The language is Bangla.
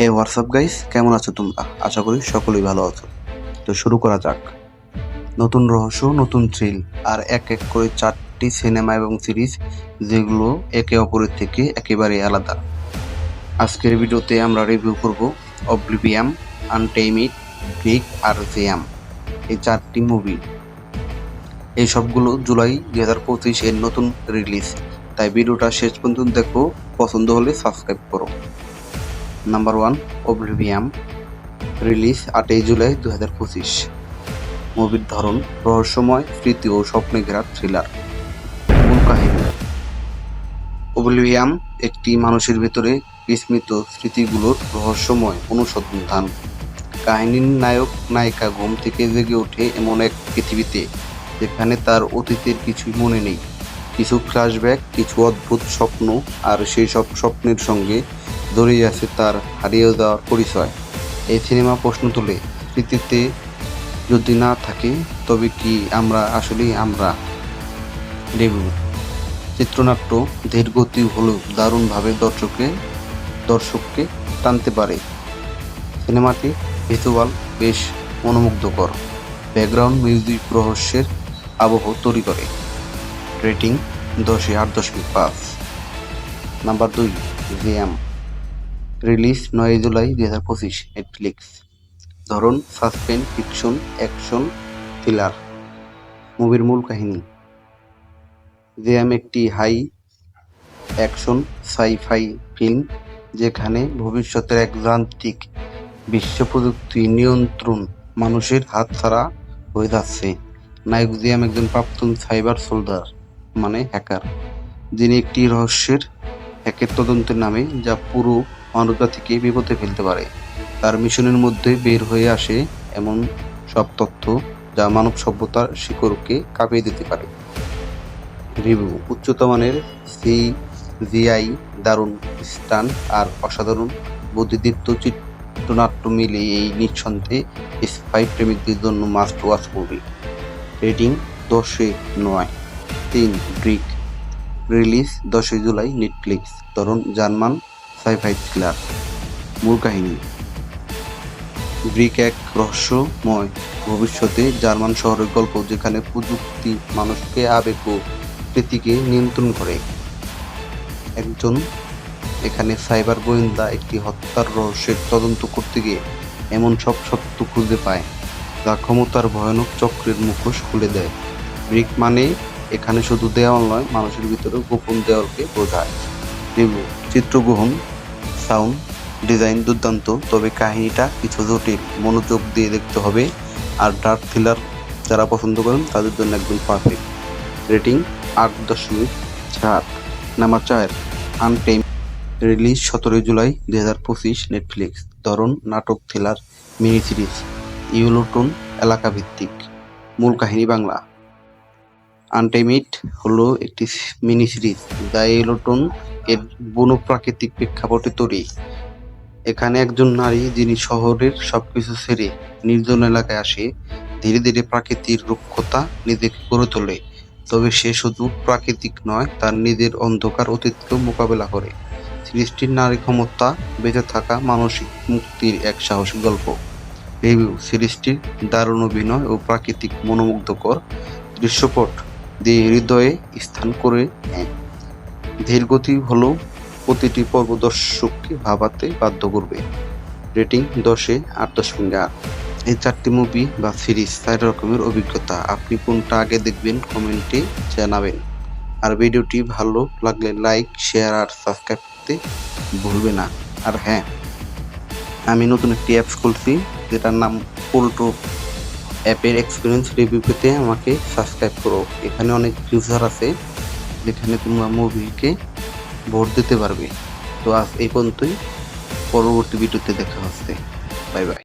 হে হোয়াটসঅ্যাপ গাইস, কেমন আছো তোমরা? আশা করি সকলেই ভালো আছো। তো শুরু করা যাক। নতুন রহস্য, নতুন থ্রিল আর এক এক করে চারটি সিনেমা এবং সিরিজ যেগুলো একে অপরের থেকে একেবারে আলাদা। আজকের ভিডিওতে আমরা রিভিউ করব অবলিভিয়াম আনটেইমিড গ্রিক আর জিয়াম এই চারটি মুভি এই সবগুলো জুলাই দুই হাজার পঁচিশ এর নতুন রিলিজ তাই ভিডিওটা শেষ পর্যন্ত দেখো, পছন্দ হলে সাবস্ক্রাইব করো। নাম্বার ওয়ান অবলিভিয়াম রিলিজ আটই জুলাই দু হাজার পঁচিশ। মুভির ধরন, রহস্যময়, স্মৃতি ও স্বপ্নে ঘেরা থ্রিলার মূল কাহিনী। অবলিভিয়াম একটি মানুষের ভেতরে বিস্মৃত স্মৃতিগুলোর রহস্যময় অনুসন্ধান। কাহিনীর নায়ক, নায়িকা ঘুম থেকে জেগে ওঠে এমন এক পৃথিবীতে, যেখানে তার অতীতের কিছুই মনে নেই। কিছু ফ্ল্যাশব্যাক কিছু অদ্ভুত স্বপ্ন আর সেই সব স্বপ্নের সঙ্গে জড়িয়ে আছে তার হারিয়ে যাওয়ার পরিচয়। এই সিনেমা প্রশ্ন তুলে, স্মৃতিতে যদি না থাকে, তবে কি আমরা আসলেই আমরা? রিভিউ চিত্রনাট্য ধীর গতি হলেও দারুণভাবে দর্শককে দর্শককে টানতে পারে। সিনেমাটি ভিজুয়াল, বেশ মনোমুগ্ধকর। ব্যাকগ্রাউন্ড মিউজিক রহস্যের আবহ তৈরি করে। রেটিং দশে আট দশমিক পাঁচ। নাম্বার দুই জিয়াম রিলিজ নয় জুলাই দুই হাজার পঁচিশ নেটফ্লিক্স ধরন, সাসপেন্স, ফিকশন, অ্যাকশন, থ্রিলার। মুভির মূল কাহিনী। জিয়াম একটি হাই অ্যাকশন, সাই-ফাই ফিল্ম, যেখানে ভবিষ্যতের এক যান্ত্রিক বিশ্ব প্রযুক্তি নিয়ন্ত্রণ মানুষের হাত ছাড়া হয়ে যাচ্ছে। নায়ক জিয়াম একজন প্রাক্তন সাইবার সোলজার মানে হ্যাকার, যিনি একটি রহস্যের হ্যাকের তদন্তের নামে যা পুরো মানবজাতিকে বিপদে ফেলতে পারে। তার মিশনের মধ্যে বের হয়ে আসে এমন সব তথ্য যা মানব সভ্যতার শিকড়কে কাঁপিয়ে দিতে পারে। রিভিউ উচ্চতমানের সি জিআই দারুণ স্টান আর অসাধারণ বুদ্ধিদীপ্ত চিত্রনাট্য মিলে এই নিঃসন্দেহে স্পাই প্রেমিকদের জন্য মাস্ট ওয়াচ মুভি রেটিং দশে নয়, তিন গ্রিক। রিলিজ দশই জুলাই নেটফ্লিক্স। ধরুন জার্মান সাইফাই থ্রিলার, মূল কাহিনী। গ্রিক এক রহস্যময় ভবিষ্যতে জার্মান শহরের গল্প যেখানে প্রযুক্তি মানুষকে আবেগ ও প্রীতিকে নিয়ন্ত্রণ করে। একজন, এখানে সাইবার গোয়েন্দা একটি হত্যার রহস্যের তদন্ত করতে গিয়ে এমন সব সত্য খুঁজে পায়, যা ক্ষমতার ভয়ানক চক্রের মুখোশ খুলে দেয়। ব্রিক মানে এখানে শুধু দেওয়াল নয়, মানুষের ভিতরে গোপন দেওয়ালকে বোঝায়। চিত্রগ্রহণ সাউন্ড ডিজাইন দুর্দান্ত, তবে কাহিনীটা কিছু জটিল। মনোযোগ দিয়ে দেখতে হবে, আর ডার্ক থ্রিলার যারা পছন্দ করেন, তাদের জন্য একদম পারফেক্ট রেটিং আট দশমিক চার। নাম্বার চার আনটেম রিলিজ সতেরোই জুলাই দুই হাজার পঁচিশ নেটফ্লিক্স ধরন নাটক থ্রিলার মিনি সিরিজ ইউলোটন এলাকা ভিত্তিক মূল কাহিনী বাংলা। আনটেমিট হলো একটি মিনি সিরিজ, যা ইউলোটন এর বনপ্রাকৃতিক প্রেক্ষাপটে তৈরি। এখানে একজন নারী যিনি শহরের সবকিছু ছেড়ে নির্জন এলাকায় আসে, ধীরে ধীরে প্রাকৃতির রুক্ষতা নিজেকে গড়ে তোলে। তবে সে শুধু প্রাকৃতিক নয়, তার নিজের অন্ধকার অতীতকেও মোকাবেলা করে। সৃষ্টির নারী ক্ষমতা বেঁচে থাকা মানসিক মুক্তির এক সাহসী গল্প। রিভিউ, সিরিজটির দারুণ অভিনয় ও প্রাকৃতিক মনোমুগ্ধকর দৃশ্যপট দিয়ে হৃদয়ে স্থান করে নেয়। ধীর গতি হলেও প্রতিটি পর্ব দর্শককে ভাবাতে বাধ্য করবে। রেটিং দশে আট দশমিক আট। এই চারটি মুভি বা সিরিজ চার রকমের অভিজ্ঞতা। আপনি কোনটা আগে দেখবেন কমেন্টে জানাবেন। আর ভিডিওটি ভালো লাগলে লাইক শেয়ার আর সাবস্ক্রাইব করতে ভুলবে না। আর হ্যাঁ আমি নতুন একটি অ্যাপস খুলছি, যেটার নাম পোল্টো অ্যাপের এক্সপিরিয়েন্স রিভিউ পেতে আমাকে সাবস্ক্রাইব করো। এখানে অনেক ইউজার আছে, যেখানে তোমরা মুভিকে ভোট দিতে পারবে। তো আজ এই পর্যন্তই। পরবর্তী ভিডিওতে দেখা হচ্ছে। Bye bye